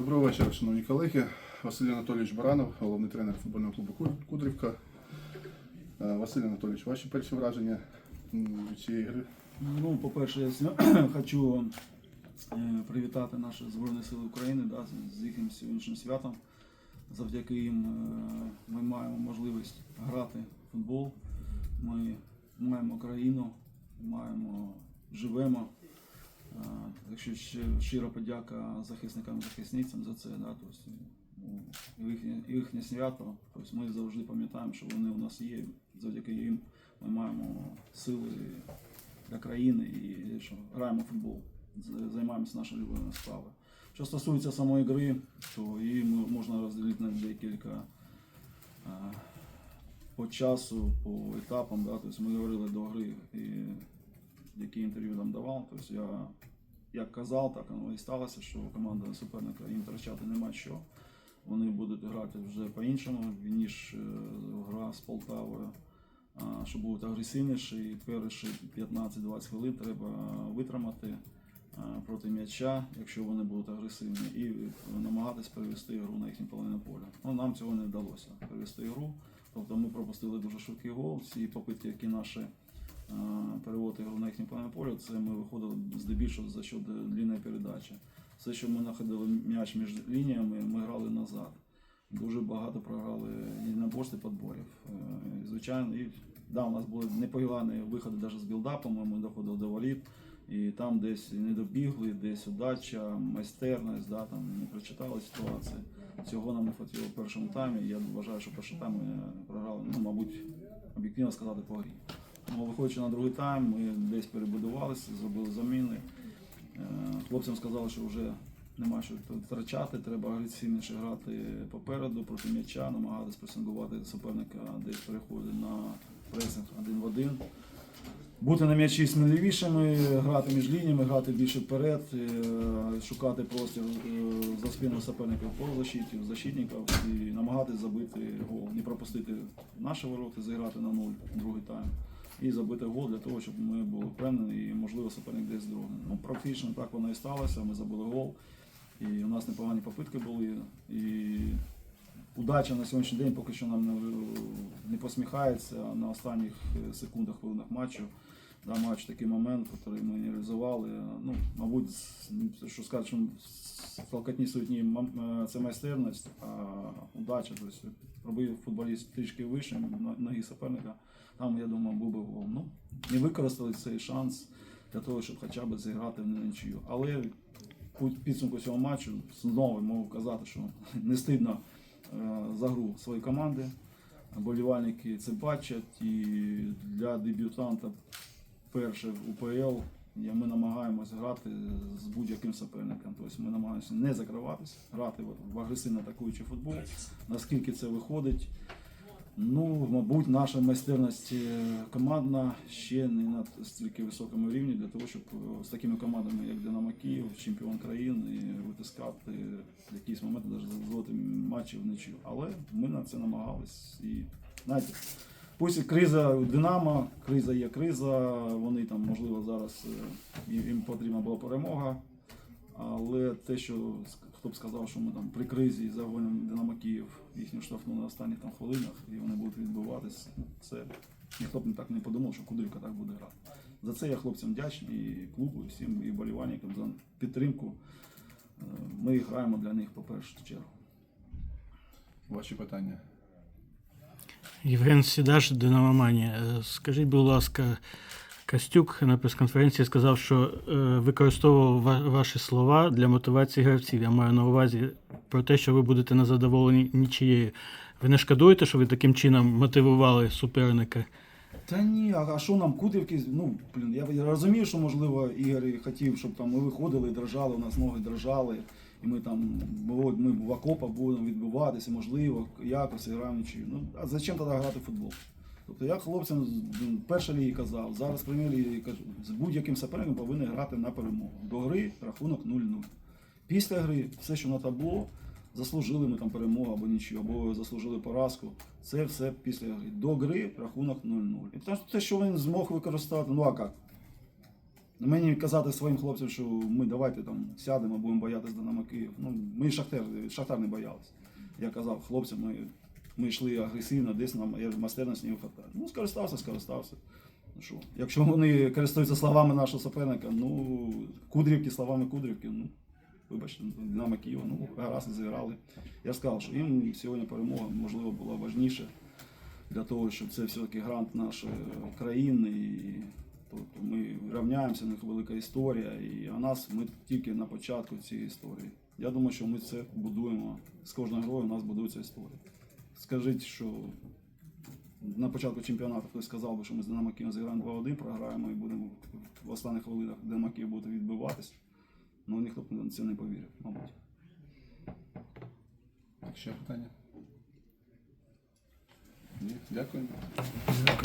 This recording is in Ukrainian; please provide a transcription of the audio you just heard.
Доброго вечора, шановні колеги. Василь Анатолійович Баранов, головний тренер футбольного клубу Кудрівка. Е, Василь Анатолійович, ваші перші враження від цієї гри? Ну, по-перше, я хочу е, привітати наші Збройні Сили України да, з- їхнім сьогоднішнім святом. Завдяки їм е, ми маємо можливість грати в футбол. Ми маємо країну, маємо, живемо. Так що щира подяка захисникам і захисницям за це. Да, тобто, ну, їхнє, їхнє свято. Тобто ми завжди пам'ятаємо, що вони у нас є. Завдяки їм ми маємо сили для країни і що граємо футбол, займаємося нашою любовною справою. Що стосується самої гри, то її можна розділити на декілька по часу, по етапам. Да? Тобто ми говорили до гри, і які інтерв'ю нам давав. Тобто я як казав, так воно і сталося, що команда суперника їм втрачати нема що. Вони будуть грати вже по-іншому, ніж е, гра з Полтавою а, що будуть агресивніші. Перші 15-20 хвилин треба витримати проти м'яча, якщо вони будуть агресивні, і намагатись перевести гру на їхню половину поля. Ну, нам цього не вдалося перевести гру. Тобто ми пропустили дуже швидкий гол. Всі попитки, які наші переводити гру на половину поля, це ми виходили здебільшого за счет длинної передачі. Все, що ми знаходили м'яч між лініями, ми грали назад. Дуже багато програли єдиноборств і подборів. Е, Звичайно, і да, у нас були непогані виходи навіть з білдапами, ми доходили до воріт, і там десь не добігли, десь удача, майстерність, да, там не прочитали ситуації. Цього нам не хватило в першому таймі. Я вважаю, що перший тайм ми програли, ну, мабуть, об'єктивно сказати по грі. Тому виходячи на другий тайм, ми десь перебудувалися, зробили заміни. Е, Хлопцям сказали, що вже нема що втрачати, треба агресивніше грати попереду проти м'яча, намагатися пресингувати суперника, десь переходити на пресинг один в один. Бути на м'ячі сміливішими, грати між лініями, грати більше вперед, е, шукати простір е, за спиною суперників по защиті, защитників і намагатися забити гол, не пропустити наші ворота, зіграти на нуль другий тайм і забити гол для того, щоб ми були впевнені і можливо суперник десь другий. Ну, практично так воно і сталося. Ми забили гол. І у нас непогані попитки були. І удача на сьогоднішній день поки що нам не, не посміхається на останніх е, секундах хвилинах матчу. Да, матч такий момент, який ми не реалізували. Ну, мабуть, що скажуть, що толкотні сутні це майстерність, а удача. Тобто пробив футболіст трішки вище ноги суперника. Там, я думаю, був би гол. Ну, не використали цей шанс для того, щоб хоча б зіграти в нічию. Але підсумку цього матчу знову можу казати, що не стидно е, за гру своєї команди. Болівальники це бачать, і для дебютанта перше УПЛ ми намагаємося грати з будь-яким суперником. Тобто ми намагаємося не закриватися, грати в агресивно атакуючий футбол. Наскільки це виходить, Ну, мабуть, наша майстерність е, командна ще не на стільки високому рівні для того, щоб е, з такими командами, як Динамо Київ, чемпіон країни, витискати в якісь моменти, навіть зводити матчі в нічю. Але ми на це намагались. І знаєте, пусть криза у Динамо, криза є криза, вони там, можливо, зараз е, їм потрібна була перемога. Але те, що хто б сказав, що ми там при кризі загонимо Динамо Київ їхню штрафну на останніх там хвилинах, і вони будуть відбиватись, ну, це ніхто б не так не подумав, що Кудрівка так буде грати. За це я хлопцям вдячний і клубу, і всім і болівальникам за підтримку. Е, Ми граємо для них по першу чергу. Ваші питання. Євген Сідаш, Динамоманія. Е, Скажіть, будь ласка, Костюк на прес-конференції сказав, що е, використовував ва- ваші слова для мотивації гравців. Я маю на увазі про те, що ви будете незадоволені нічією. Ви не шкодуєте, що ви таким чином мотивували суперника? Та ні, а що нам Кудрівки? Ну, блін, я, розумію, що можливо Ігор хотів, щоб там ми виходили і дрожали, у нас ноги дрожали, і ми там ми в окопах будемо відбиватися, можливо, якось граємо. Ну, а зачем тоді грати в футбол? Тобто я хлопцям з м, першої казав, зараз в прем'єр-лігі кажу, з будь-яким суперником повинні грати на перемогу. До гри рахунок 0-0. Після гри все, що на табло, заслужили ми там перемогу або нічого, або заслужили поразку. Це все після гри. До гри рахунок 0-0. І те, що він змог використати, ну а як? Мені казати своїм хлопцям, що ми давайте там сядемо, будемо боятися Динамо Київ. Ну, ми Шахтар, Шахтар не боялися. Я казав хлопцям, ми, ми йшли агресивно, десь нам є майстерність не вистачає. Ну, скористався, скористався. Ну, що? Якщо вони користуються словами нашого суперника, ну, Кудрівки, словами Кудрівки, ну, вибачте, Динамо Києва, ну, гаразд зіграли. Я сказав, що їм сьогодні перемога, можливо, була важніша для того, щоб це все-таки грант нашої країни. І, тобто ми рівняємося, у них велика історія, і а нас ми тільки на початку цієї історії. Я думаю, що ми це будуємо. З кожною грою у нас будується історія. Скажіть, що на початку чемпіонату хтось сказав би, що ми з Динамо Києва зіграємо 2-1, програємо і будемо в останніх хвилинах Динамо Київ буде відбиватись. Ну ніхто б це не повірив, мабуть. Так, ще питання? Ні, дякую.